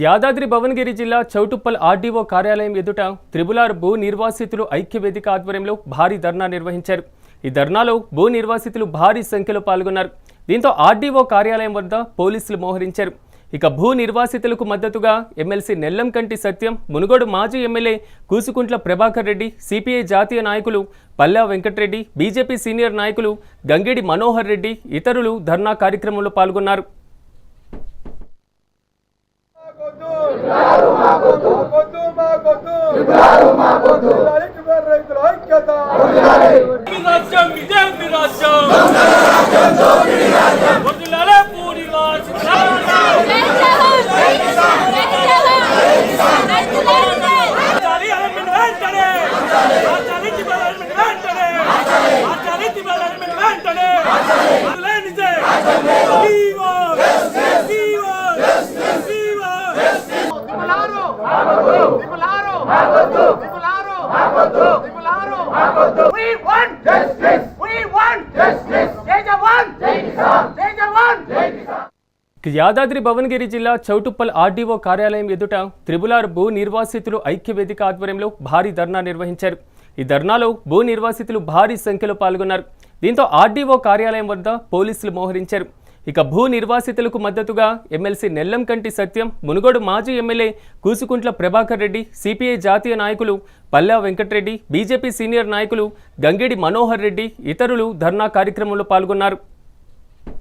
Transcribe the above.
యాదాద్రి భువనగిరి జిల్లా చౌటుప్పల్ ఆర్డీఓ కార్యాలయం ఎదుట త్రిబులార్ భూ నిర్వాసితులు ఐక్య వేదిక ఆధ్వర్యంలో భారీ ధర్నా నిర్వహించారు. ఈ ధర్నాలో భూ నిర్వాసితులు భారీ సంఖ్యలో పాల్గొన్నారు. దీంతో ఆర్డీఓ కార్యాలయం వద్ద పోలీసులు మోహరించారు. ఇక భూ నిర్వాసితులకు మద్దతుగా ఎమ్మెల్సీ నెల్లంకంటి సత్యం మునుగోడు మాజీ ఎమ్మెల్యే కూసుకుంట్ల ప్రభాకర్ రెడ్డి సిపిఐ జాతీయ నాయకులు పల్లా వెంకటరెడ్డి బీజేపీ సీనియర్ నాయకులు గంగేడి మనోహర్ రెడ్డి ఇతరులు ధర్నా కార్యక్రమంలో పాల్గొన్నారు. మాకొద్దు మాకొద్దు రైతు రైతుల ఐక్యత. రాజ్యం మీ రాజ్యం. పూరి వెంటనే. వెంటనే. వెంటనే. యాదాద్రి భువనగిరి జిల్లా చౌటుప్పల్ ఆర్డీఓ కార్యాలయం ఎదుట త్రిబులార్ భూ నిర్వాసితులు ఐక్య వేదిక ఆధ్వర్యంలో భారీ ధర్నా నిర్వహించారు. ఈ ధర్నాలో భూ నిర్వాసితులు భారీ సంఖ్యలో పాల్గొన్నారు. దీంతో ఆర్డీఓ కార్యాలయం వద్ద పోలీసులు మోహరించారు. ఇక భూ నిర్వాసితులకు మద్దతుగా ఎమ్మెల్సీ నెల్లంకంటి సత్యం మునుగోడు మాజీ ఎమ్మెల్యే కూసుకుంట్ల ప్రభాకర్ రెడ్డి సిపిఐ జాతీయ నాయకులు పల్లా వెంకటరెడ్డి బీజేపీ సీనియర్ నాయకులు గంగేడి మనోహర్ రెడ్డి ఇతరులు ధర్నా కార్యక్రమంలో పాల్గొన్నారు.